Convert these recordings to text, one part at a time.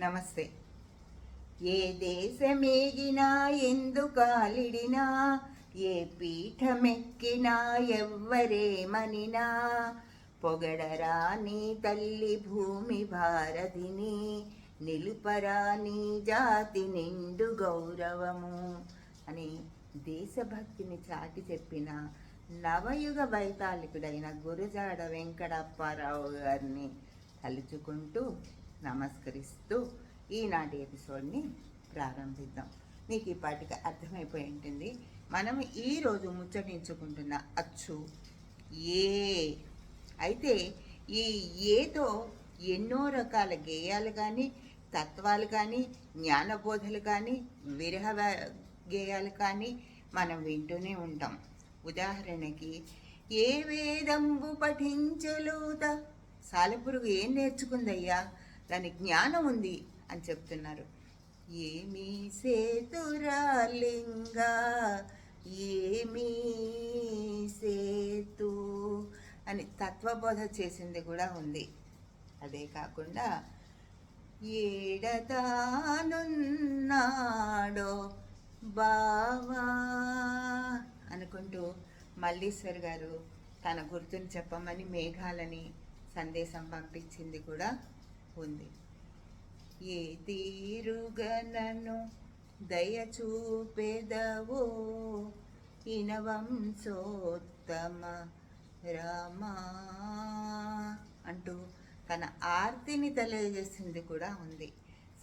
నమస్తే. ఏ దేశమేగినా ఎందు కాలిడినా ఏ పీఠమెక్కినా ఎవ్వరేమనినా పొగడరా నీ తల్లి భూమి భారతిని నిలుపరా నీ జాతి నిండు గౌరవము అని దేశభక్తిని చాటి చెప్పిన నవయుగ వైతాళికుడైన గురజాడ వెంకటప్పారావు గారిని తలుచుకుంటూ నమస్కరిస్తూ ఈనాటి ఎపిసోడ్ని ప్రారంభిద్దాం. మీకు ఈ పాటికి అర్థమైపోయి ఉంటుంది. మనం ఈరోజు ముచ్చటించుకుంటున్న అచ్చు ఏ. అయితే ఈ ఏతో ఎన్నో రకాల గేయాలు కానీ తత్వాలు కానీ జ్ఞానబోధలు కానీ విరహ గేయాలు కానీ మనం వింటూనే ఉంటాం. ఉదాహరణకి ఏ వేదంబు పఠించలూత సాలెపురుగు ఏం నేర్చుకుందయ్యా? దాని జ్ఞానం ఉంది అని చెప్తున్నారు. ఏమీ సేతురాలింగా ఏమీ సేతు అని తత్వబోధ చేసింది కూడా ఉంది. అదే కాకుండా ఏడతానున్నాడో బావా అనుకుంటూ మల్లీశ్వర్ గారు తన గుర్తుని చెప్పమని మేఘాలని సందేశం పంపించింది కూడా ఉంది. ఏ తీరుగనను దయచూపెదవో ఇనవంశోత్తమ రామా అంటూ తన ఆర్తిని తెలియజేసింది కూడా ఉంది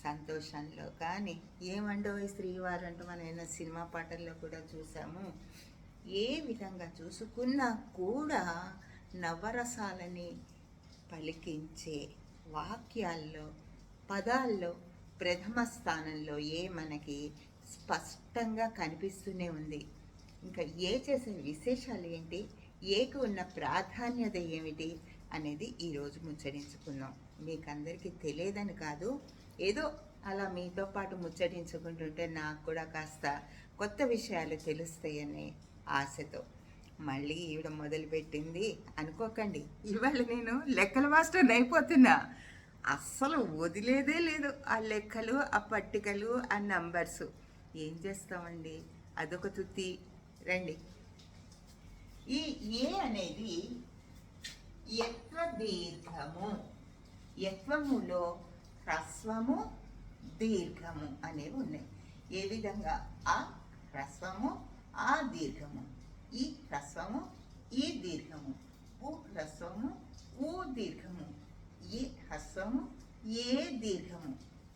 సంతోషంలో. కానీ ఏమండో ఈ శ్రీవారు అంటూ మనం సినిమా పాటల్లో కూడా చూసాము. ఏ విధంగా చూసుకున్నా కూడా నవరసాలని పలికించే వాక్యాల్లో పదాల్లో ప్రథమ స్థానంలో ఏ మనకి స్పష్టంగా కనిపిస్తూనే ఉంది. ఇంకా ఏ చేసే విశేషాలు ఏంటి? ఏకు ఉన్న ప్రాధాన్యత ఏమిటి? అనేది ఈరోజు ముచ్చరించుకుందాం మీకు అందరికీ తెలియదని కాదు. ఏదో అలా మీతో పాటు ముచ్చరించుకుంటుంటే నాకు కూడా కాస్త కొత్త విషయాలు తెలుస్తాయనే ఆశతో. మళ్ళీ ఈవిడ మొదలుపెట్టింది. అనుకోకండి ఇవాళ నేను లెక్కల మాస్టర్ని అయిపోతున్నా. అస్సలు వదిలేదే లేదు ఆ లెక్కలు ఆ పట్టికలు ఆ నంబర్స్. ఏం చేస్తామండి? అదొక తుత్తి రండి. ఈ ఏ అనేది యత్వ దీర్ఘము యత్వములో హ్రస్వము దీర్ఘము అనేవి ఉన్నాయి. ఏ విధంగా? ఆ హ్రస్వము ఆ దీర్ఘము. ఈ హ్రస్వము ఈ దీర్ఘము. ఉ హ్రస్వము ఊ దీర్ఘము. ఈ హ్రస్వము ఏ దీర్ఘము.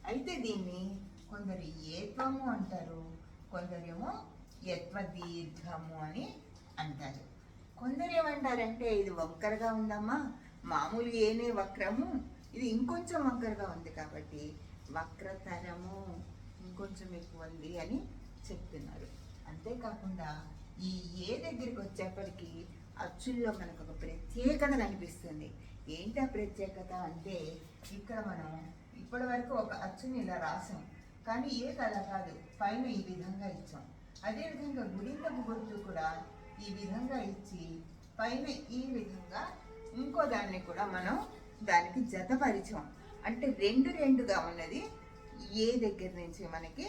అయితే దీన్ని కొందరు ఏత్వము అంటారు కొందరేమో యత్వ దీర్ఘము అని అంటారు. కొందరు ఏమంటారంటే ఇది వంకరగా ఉందమ్మా మామూలు ఏనే వక్రము ఇది ఇంకొంచెం వంకరగా ఉంది కాబట్టి వక్రతరము ఇంకొంచెం ఎక్కువ ఉంది అని చెప్తున్నారు. అంతేకాకుండా ఈ ఏ దగ్గరికి వచ్చేప్పటికీ అచ్చుల్లో మనకు ఒక ప్రత్యేకత కనిపిస్తుంది. ఏంటి ఆ ప్రత్యేకత అంటే ఇక్కడ మనం ఇప్పటి వరకు ఒక అచ్చుని ఇలా రాసాం. కానీ ఏ కళ కాదు పైన ఈ విధంగా ఇచ్చాం. అదేవిధంగా గుడింతపు గుర్తు కూడా ఈ విధంగా ఇచ్చి పైన ఈ విధంగా ఇంకో దాన్ని కూడా మనం దానికి జతపరిచాం. అంటే రెండు రెండుగా ఉన్నది ఏ దగ్గర నుంచి మనకి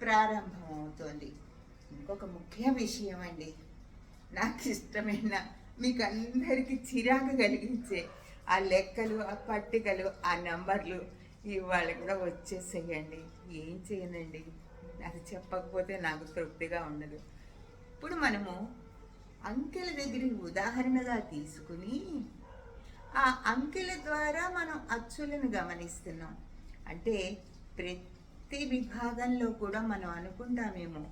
ప్రారంభం అవుతుంది ఇంకొక ముఖ్య విషయం అండి. నాకు ఇష్టమైన మీకు అందరికీ చిరాకు కలిగించే ఆ లెక్కలు ఆ పట్టికలు ఆ నంబర్లు ఇవాళ కూడా వచ్చేసేయండి. ఏం చేయనండి. అది చెప్పకపోతే నాకు తృప్తిగా ఉండదు. ఇప్పుడు మనము అంకెల దగ్గర ఉదాహరణగా తీసుకుని ఆ అంకెల ద్వారా మనం అచ్చులను గమనిస్తున్నాం. అంటే ప్రతి విభాగంలో కూడా మనం అనుకుంటామేమో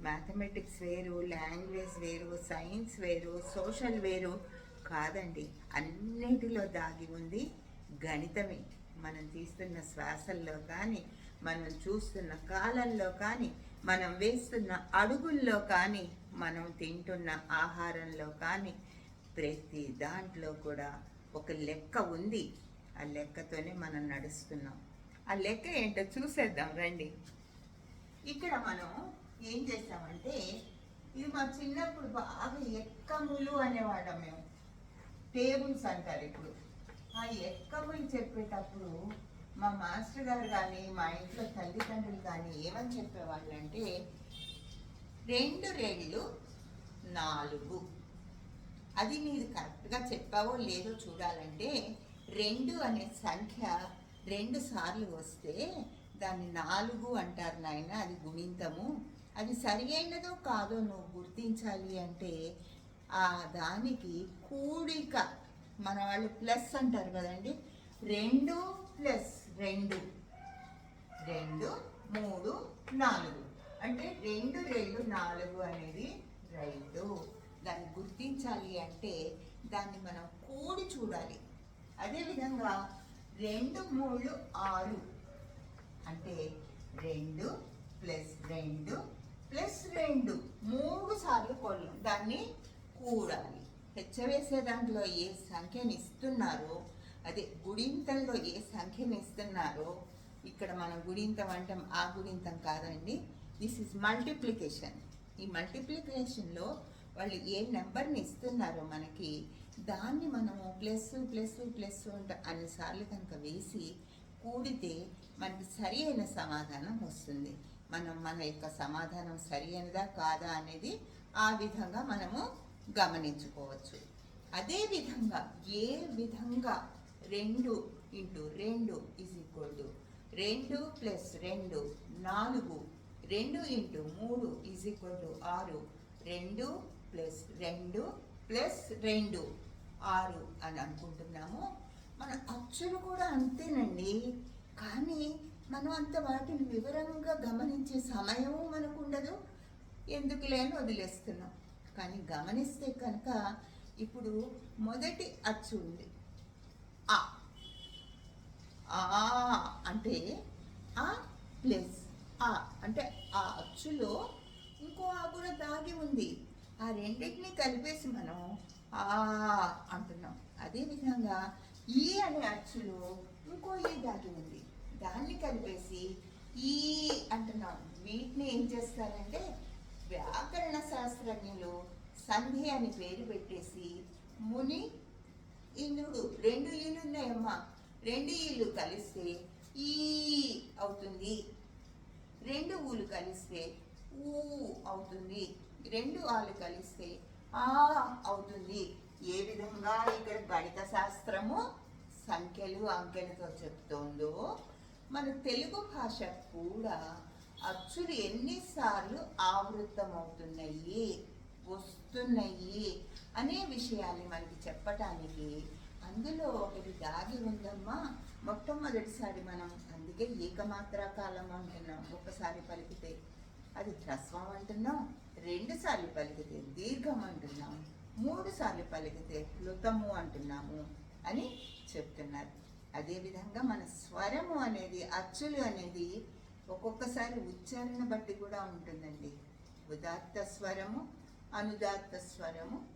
మ్యాథమెటిక్స్ వేరు లాంగ్వేజ్ వేరు సైన్స్ వేరు సోషల్ వేరు కాదండి. అన్నిటిలో దాగి ఉంది గణితమే. మనం తీస్తున్న శ్వాసల్లో కానీ మనం చూస్తున్న కాలంలో కానీ మనం వేస్తున్న అడుగుల్లో కానీ మనం తింటున్న ఆహారంలో కానీ ప్రతి దాంట్లో కూడా ఒక లెక్క ఉంది. ఆ లెక్కతోనే మనం నడుస్తున్నాం. ఆ లెక్క ఏంటో చూసేద్దాం రండి. ఇక్కడ మనం ఏం చేసామంటే ఇది మా చిన్నప్పుడు బాగా ఎక్కములు అనేవాళ్ళం మేము. టేబుల్స్ అంటారు ఇప్పుడు. ఆ ఎక్కములు చెప్పేటప్పుడు మా మాస్టర్ గారు కానీ మా ఇంట్లో తల్లిదండ్రులు కానీ ఏమని చెప్పేవాళ్ళు అంటే రెండు రెండు నాలుగు. అది మీరు కరెక్ట్గా చెప్పావో లేదో చూడాలంటే రెండు అనే సంఖ్య రెండు సార్లు వస్తే దాన్ని నాలుగు అంటారు నాయన అది గుణింతము. అది సరి అయినదో కాదో నువ్వు గుర్తించాలి అంటే ఆ దానికి కూడిక మన వాళ్ళు ప్లస్ అంటారు కదండి. రెండు ప్లస్ రెండు. రెండు మూడు నాలుగు. అంటే రెండు రెండు నాలుగు అనేది రైటు దాన్ని గుర్తించాలి అంటే దాన్ని మనం కూడి చూడాలి. అదేవిధంగా రెండు మూడు ఆరు. అంటే రెండు ప్లస్ రెండు ప్లస్ రెండు మూడు సార్లు కొలు దాన్ని కూడాలి. హెచ్చవేసే దాంట్లో ఏ సంఖ్యని ఇస్తున్నారో అదే గుడింతంలో ఏ సంఖ్యని ఇస్తున్నారో ఇక్కడ మనం గుడింతం అంటాం ఆ గుడింతం కాదండి. దిస్ ఇస్ మల్టిప్లికేషన్ ఈ మల్టిప్లికేషన్లో వాళ్ళు ఏ నెంబర్ని ఇస్తున్నారో మనకి దాన్ని మనము ప్లస్ ప్లస్ ప్లస్ అంట అన్నిసార్లు కనుక వేసి కూడితే మనకి సరి అయిన సమాధానం వస్తుంది. మనం మన యొక్క సమాధానం సరి అయినదా కాదా అనేది ఆ విధంగా మనము గమనించుకోవచ్చు. అదే విధంగా ఏ విధంగా రెండు ఇంటూ రెండు ఈజ్ ఈక్వల్ టు రెండు ప్లస్ రెండు నాలుగు రెండు ఇంటూ మూడు ఈజ్ ఈక్వల్ టు ఆరు రెండు ప్లస్ రెండు ప్లస్ రెండు ఆరు అని అనుకుంటున్నాము. మన అచ్చులు కూడా అంతేనండి. కానీ మనం అంత వాటిని వివరంగా గమనించే సమయం మనకు ఉండదు ఎందుకు లేని వదిలేస్తున్నాం. కానీ గమనిస్తే కనుక ఇప్పుడు మొదటి అచ్చు ఉంది. ఆ. ఆ అంటే ఆ ప్లస్ ఆ అంటే ఆ అచ్చులో ఇంకో ఆ కూడా దాగి ఉంది. ఆ రెండింటిని కలిపేసి మనం ఆ అంటున్నాం. అదేవిధంగా ఈ అనే అచ్చులో ఇంకో ఈ దాగి ఉంది? దాన్ని కలిపేసి ఈ అంటున్నాం. వీటిని ఏం చేస్తారంటే వ్యాకరణ శాస్త్రజ్ఞులు సంధి అని పేరు పెట్టేసి ముని ఇంద్రుడు. రెండు ఈలు ఉన్నాయమ్మా. రెండు ఈలు కలిస్తే ఈ అవుతుంది. రెండు ఊలు కలిస్తే ఊ అవుతుంది. రెండు ఆలు కలిస్తే ఆ అవుతుంది. ఏ విధంగా ఇక్కడ గణిత శాస్త్రము సంఖ్యలు అంకెలతో చెప్తోందో మన తెలుగు భాష కూడా అచ్చులు ఎన్నిసార్లు ఆవృతమవుతున్నాయి వస్తున్నాయి అనే విషయాన్ని మనకి చెప్పటానికి అందులో ఒకటి దాగి ఉందమ్మా. మొట్టమొదటిసారి మనం అందుకే ఏకమాత్రా కాలం అంటున్నాం. ఒకసారి పలికితే అది హ్రస్వం అంటున్నాం రెండుసార్లు పలికితే దీర్ఘం అంటున్నాం మూడు సార్లు పలికితే ప్లుతము అంటున్నాము అని చెప్తున్నారు. అదేవిధంగా మన స్వరము అనేది అచ్చులు అనేది ఒక్కొక్కసారి ఉచ్చారణ బట్టి కూడా ఉంటుందండి. ఉదాత్త స్వరము అనుదాత్త స్వరము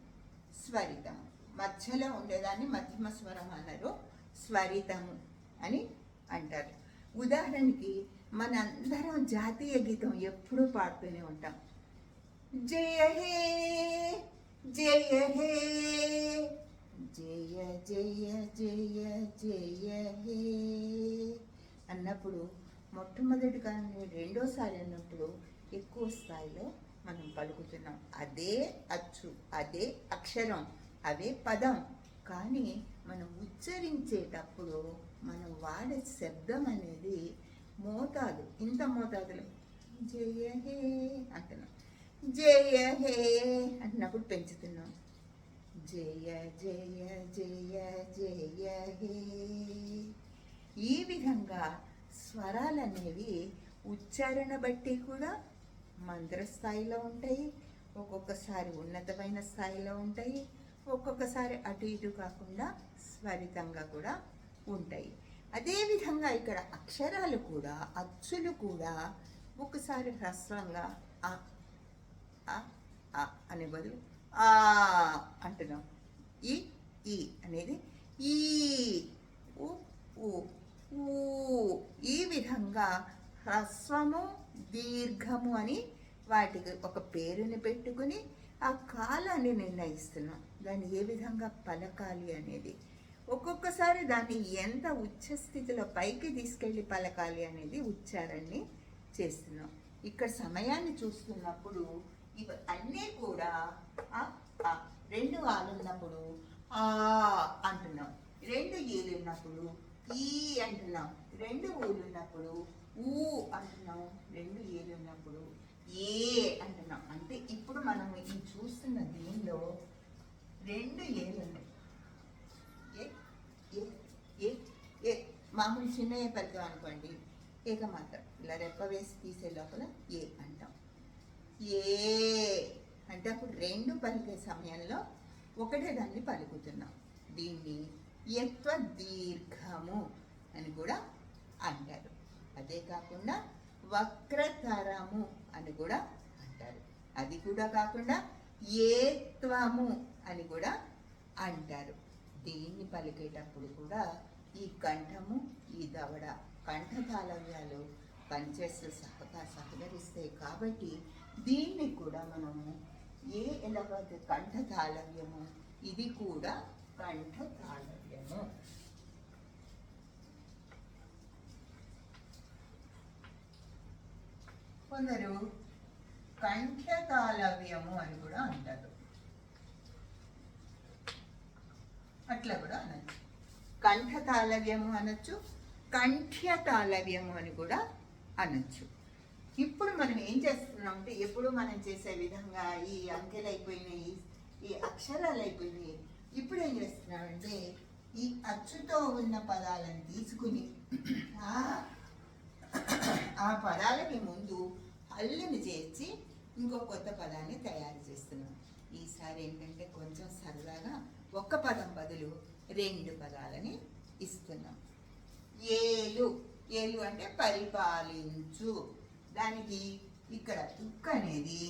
స్వరితము మధ్యలో ఉండేదాన్ని మధ్యమ స్వరం అన్నారు. స్వరితము అని అంటారు. ఉదాహరణకి మనందరం జాతీయ గీతం ఎప్పుడూ పాడుతూనే ఉంటాం. జయ హే జయ హే జయ జయ జయ జయ హే అన్నప్పుడు మొట్టమొదటి కానీ రెండోసారి అన్నప్పుడు ఎక్కువ స్థాయిలో మనం పలుకుతున్నాం. అదే అచ్చు అదే అక్షరం అదే పదం. కానీ మనం ఉచ్చరించేటప్పుడు మనం వాడే శబ్దం అనేది మోతాదు ఇంత మోతాదులో. జయ హే అంటున్నాం. జయ హే అంటున్నప్పుడు పెంచుతున్నాం. జయ జయ జయ జయ హే. ఈ విధంగా స్వరాలనేవి ఉచ్చారణ బట్టి కూడా మంత్ర స్థాయిలో ఉంటాయి ఒక్కొక్కసారి ఉన్నతమైన స్థాయిలో ఉంటాయి ఒక్కొక్కసారి అటు ఇటు కాకుండా స్వరితంగా కూడా ఉంటాయి. అదేవిధంగా ఇక్కడ అక్షరాలు కూడా అచ్చులు కూడా ఒకసారి హ్రస్వంగా ఆ ఆ అనే బదులు ఆ అంటున్నాం. ఈ ఈ అనేది ఈ ఉ ఊ ఊ. ఈ విధంగా హ్రస్వము దీర్ఘము అని వాటికి ఒక పేరుని పెట్టుకుని ఆ కాలాన్ని నిర్ణయిస్తున్నాం. దాన్ని ఏ విధంగా పలకాలి అనేది. ఒక్కొక్కసారి దాన్ని ఎంత ఉచ్చ స్థితిలో పైకి తీసుకెళ్ళి పలకాలి అనేది ఉచ్చారణని చేస్తున్నాం. ఇక్కడ సమయాన్ని చూస్తున్నప్పుడు ఇవి అన్నీ కూడా ఆ, ఆ, రెండు వాళ్ళున్నప్పుడు ఆ అంటున్నాం. రెండు ఏలున్నప్పుడు ఈ అంటున్నాం. రెండు ఊలున్నప్పుడు ఊ అంటున్నాం. రెండు ఏలున్నప్పుడు ఏ అంటున్నాం. అంటే ఇప్పుడు మనం ఇది చూస్తున్న దీనిలో రెండు ఏలు ఉన్నాయి. ఏ ఏ ఏ ఏ. మామూలు చిన్నయ్య అనుకోండి. ఏక మాత్రం. ఇలా రెప్ప వేసి తీసే లోపల ఏ అంటాం ఏ. అంటే అప్పుడు రెండు పలికే సమయంలో ఒకటే దాన్ని పలుకుతున్నాం. దీన్ని ఎత్వ దీర్ఘము అని కూడా అంటారు. అదే కాకుండా వక్రతరము అని కూడా అంటారు. అది కూడా కాకుండా ఏత్వము అని కూడా అంటారు. దీన్ని పలికేటప్పుడు కూడా ఈ కంఠము ఈ దవడ కంఠ తాళవ్యాలు పనిచేస్తూ సహక సహకరిస్తాయి. కాబట్టి దీన్ని కూడా మనము ఏ ఎలాగైతే కంఠ తాళవ్యము ఇది కూడా కంఠ తాళవ్యము కొందరు కంఠ తాళవ్యము అని కూడా అంటారు. అట్లా కూడా అనొచ్చు. కంఠ తాళవ్యము అనొచ్చు కంఠ్య తాళవ్యము అని కూడా అనొచ్చు. ఇప్పుడు మనం ఏం చేస్తున్నాం అంటే ఎప్పుడు మనం చేసే విధంగా ఈ అంకెలు అయిపోయినాయి ఈ అక్షరాలు అయిపోయినాయి ఇప్పుడు ఏం చేస్తున్నామంటే ఈ అచ్చుతో ఉన్న పదాలను తీసుకుని ఆ పదాలని పదాలకి ముందు అల్లుని చేర్చి ఇంకో కొత్త పదాన్ని తయారు చేస్తున్నాం. ఈసారి ఏంటంటే కొంచెం సరదాగా ఒక్క పదం బదులు రెండు పదాలని ఇస్తున్నాం. ఏలు ఏలు అంటే పరిపాలించు. దానికి ఇక్కడ ఉక్ అనేది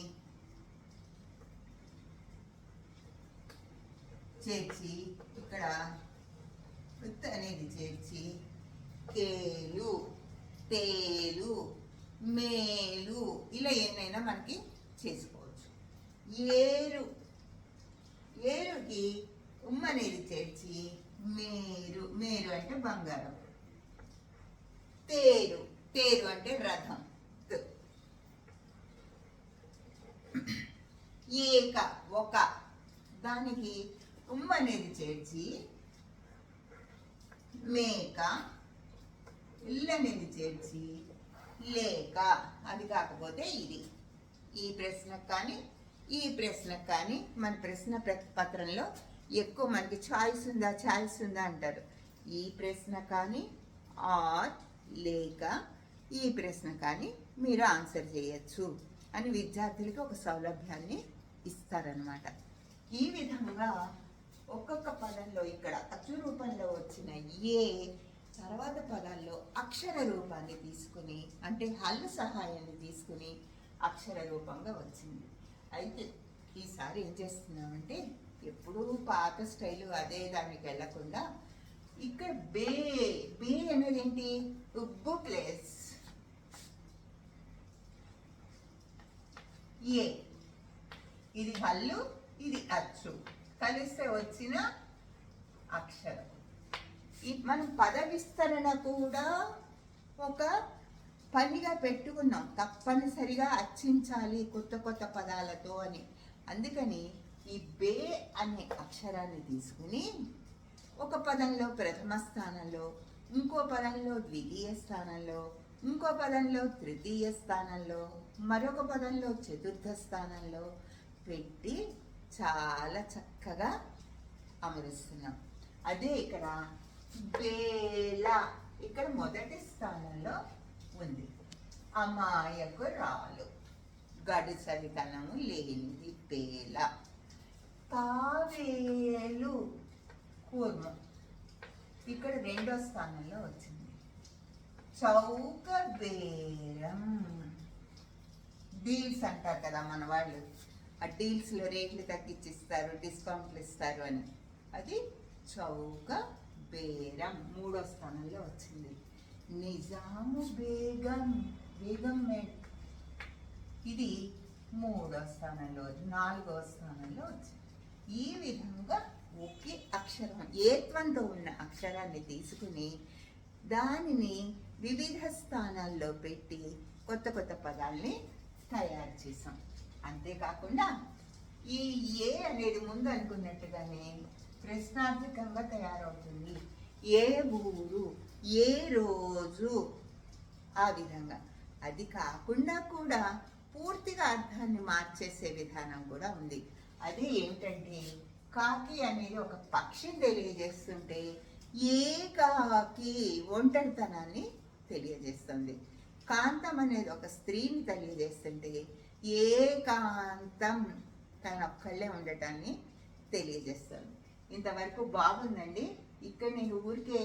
చేర్చి ఇక్కడ ఉత్ అనేది చేర్చి కేలు తేలు మేలు ఇలా ఎన్నైనా మనకి చేసుకోవచ్చు. ఏరు ఏరుకి ఉమ్మ అనేది చేర్చి మేరు మేరు అంటే బంగారం. తేరు తేరు అంటే రథం. ఏక ఒక దానికి ఉమ్మ అనేది చేర్చి మేక ఇల్లు అనేది చేర్చి లేక అది కాకపోతే ఇది. ఈ ప్రశ్నకు కానీ ఈ ప్రశ్నకు కానీ మన ప్రశ్న పత్రంలో ఎక్కువ మనకి ఛాయిస్ ఉందా ఛాయిస్ ఉందా అంటారు. ఈ ప్రశ్న కానీ ఆర్ లేక ఈ ప్రశ్న కానీ మీరు ఆన్సర్ చేయొచ్చు. అని విద్యార్థులకి ఒక సౌలభ్యాన్ని ఇస్తారనమాట ఈ విధంగా ఒక్కొక్క పదంలో ఇక్కడ అచ్చు రూపంలో వచ్చిన ఏ తర్వాత పదాల్లో అక్షర రూపాన్ని తీసుకుని అంటే హల్లు సహాయాన్ని తీసుకుని అక్షర రూపంగా వచ్చింది. అయితే ఈసారి ఏం చేస్తున్నామంటే ఎప్పుడూ పాత స్టైలు అదే దానికి వెళ్ళకుండా ఇక్కడ బే బే అనేది ఏంటి? ఉబ్బు ప్లేస్ ఏ? ఇది హల్లు ఇది అచ్చు. కలిస్తే వచ్చిన అక్షరం. ఈ మనం పద విస్తరణ కూడా ఒక పనిగా పెట్టుకున్నాం. తప్పనిసరిగా అర్చించాలి కొత్త కొత్త పదాలతో అని. అందుకని ఈ బే అనే అక్షరాన్ని తీసుకుని ఒక పదంలో ప్రథమ స్థానంలో ఇంకో పదంలో ద్వితీయ స్థానంలో ఇంకో పదంలో తృతీయ స్థానంలో మరొక పదంలో చతుర్థ స్థానంలో పెట్టి చాలా చక్కగా అమరుస్తున్నాం. అదే ఇక్కడ బేల ఇక్కడ మొదటి స్థానంలో ఉంది. అమాయకు రాలు గడుసరితనము లేనిది పేల. తావేలు. కూర్మం. ఇక్కడ రెండో స్థానంలో వచ్చింది. చౌక బేరం. డీల్స్ అంటారు కదా మన వాళ్ళు. ఆ డీల్స్లో రేట్లు తగ్గించిస్తారు డిస్కౌంట్లు ఇస్తారు అని. అది చౌక బేరం మూడో స్థానంలో వచ్చింది. నిజాము బేగం బేగం మేట్. ఇది మూడో స్థానంలో నాలుగో స్థానంలో వచ్చింది. ఈ విధంగా ఒకే అక్షరం ఏత్వంతో ఉన్న అక్షరాన్ని తీసుకుని దానిని వివిధ స్థానాల్లో పెట్టి కొత్త కొత్త పదాల్ని తయారు చేసాం అంతేకాకుండా ఈ ఏ అనేది ముందు అనుకున్నట్టుగానే ప్రశ్నార్థకంగా తయారవుతుంది. ఏ ఊరు ఏ రోజు ఆ విధంగా. అది కాకుండా కూడా పూర్తిగా అర్థాన్ని మార్చేసే విధానం కూడా ఉంది. అది ఏమిటంటే కాకి అనేది ఒక పక్షిని తెలియజేస్తుంటే ఏ కాకి ఒంటరితనాన్ని తెలియజేస్తుంది. కాంతం అనేది ఒక స్త్రీని తెలియజేస్తుంటే ఏకాంతం తన ఒక్కళ్ళే ఉండటాన్ని తెలియజేస్తుంది ఇంతవరకు బాగుందండి. ఇక్కడ నేను ఊరికే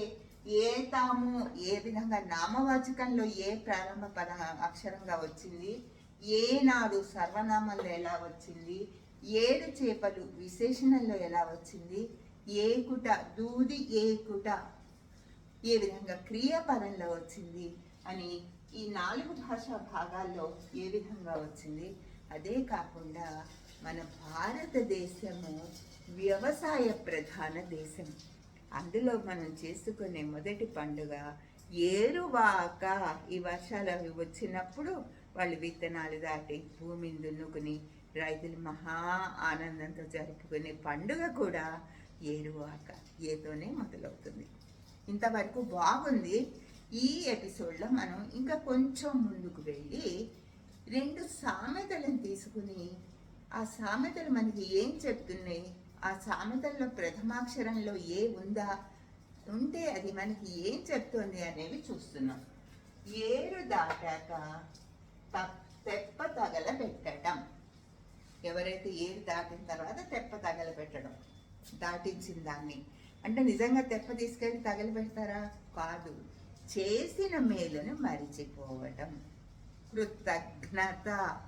ఏ తాము ఏ విధంగా నామవాచకంలో ఏ ప్రారంభ పద అక్షరంగా వచ్చింది ఏనాడు సర్వనామంలో ఎలా వచ్చింది ఏడు చేపలు విశేషణంలో ఎలా వచ్చింది ఏకుట దూది ఏకుట ఏ విధంగా క్రియాపదంలో వచ్చింది అని ఈ నాలుగు భాషా భాగాల్లో ఏ విధంగా వచ్చింది? అదే కాకుండా మన భారతదేశము వ్యవసాయ ప్రధాన దేశం. అందులో మనం చేసుకునే మొదటి పండుగ ఏరువాక. ఈ వర్షాలు అవి వచ్చినప్పుడు వాళ్ళు విత్తనాలు దాటి భూమిని దున్నుకుని రైతులు మహా ఆనందంతో జరుపుకునే పండుగ కూడా ఏరువాక. ఏతోనే మొదలవుతుంది. ఇంతవరకు బాగుంది. ఈ ఎపిసోడ్లో మనం ఇంకా కొంచెం ముందుకు వెళ్ళి రెండు సామెతలను తీసుకుని ఆ సామెతలు మనకి ఏం చెప్తున్నాయి? ఆ సామెతల్లో ప్రథమాక్షరంలో ఏ ఉందా? ఉంటే అది మనకి ఏం చెప్తుంది అనేవి చూస్తున్నాం. ఏరు దాటాక తెప్ప తగల పెట్టడం ఎవరైతే ఏరు దాటిన తర్వాత తెప్ప తగల పెట్టడం దాటించిన దాన్ని. అంటే నిజంగా తెప్ప తీసుకెళ్ళి తగలబెడతారా? కాదు. చేసిన మేలును మరిచిపోవటం. కృతజ్ఞత.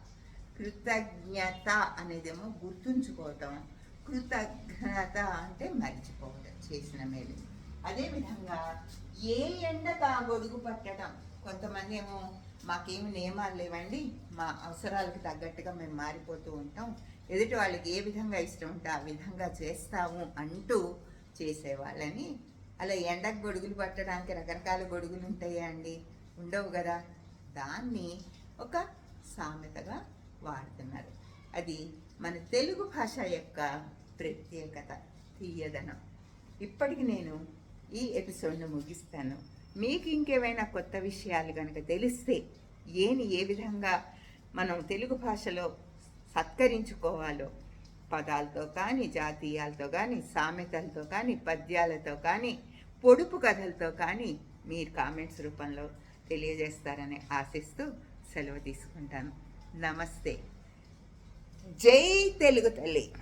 కృతజ్ఞత అనేదేమో గుర్తుంచుకోవటం. కృతజ్ఞత అంటే మరిచిపోవటం చేసిన మేలు. అదేవిధంగా ఏ ఎండకు ఆ గొడుగు పట్టడం. కొంతమంది ఏమో మాకేమి నియమాలు లేవండి. మా అవసరాలకు తగ్గట్టుగా మేము మారిపోతూ ఉంటాం. ఎదుటి వాళ్ళకి ఏ విధంగా ఇష్టం ఉంటే ఆ విధంగా చేస్తాము అంటూ చేసేవాళ్ళని అలా ఎండకు గొడుగులు పట్టడానికి రకరకాల గొడుగులు ఉంటాయా అండి ఉండవు కదా. దాన్ని ఒక సామెతగా వాడుతున్నారు. అది మన తెలుగు భాష యొక్క ప్రత్యేకత తీయదనం. ఇప్పటికి నేను ఈ ఎపిసోడ్ను ముగిస్తాను. మీకు ఇంకేమైనా కొత్త విషయాలు కనుక తెలిస్తే ఏని ఏ విధంగా మనం తెలుగు భాషలో సత్కరించుకోవాలో పదాలతో కానీ జాతీయాలతో కానీ సామెతలతో కానీ పద్యాలతో కానీ పొడుపు కథలతో కానీ మీరు కామెంట్స్ రూపంలో తెలియజేస్తారని ఆశిస్తూ సెలవు తీసుకుంటాను. నమస్తే. జై తెలుగు తల్లి.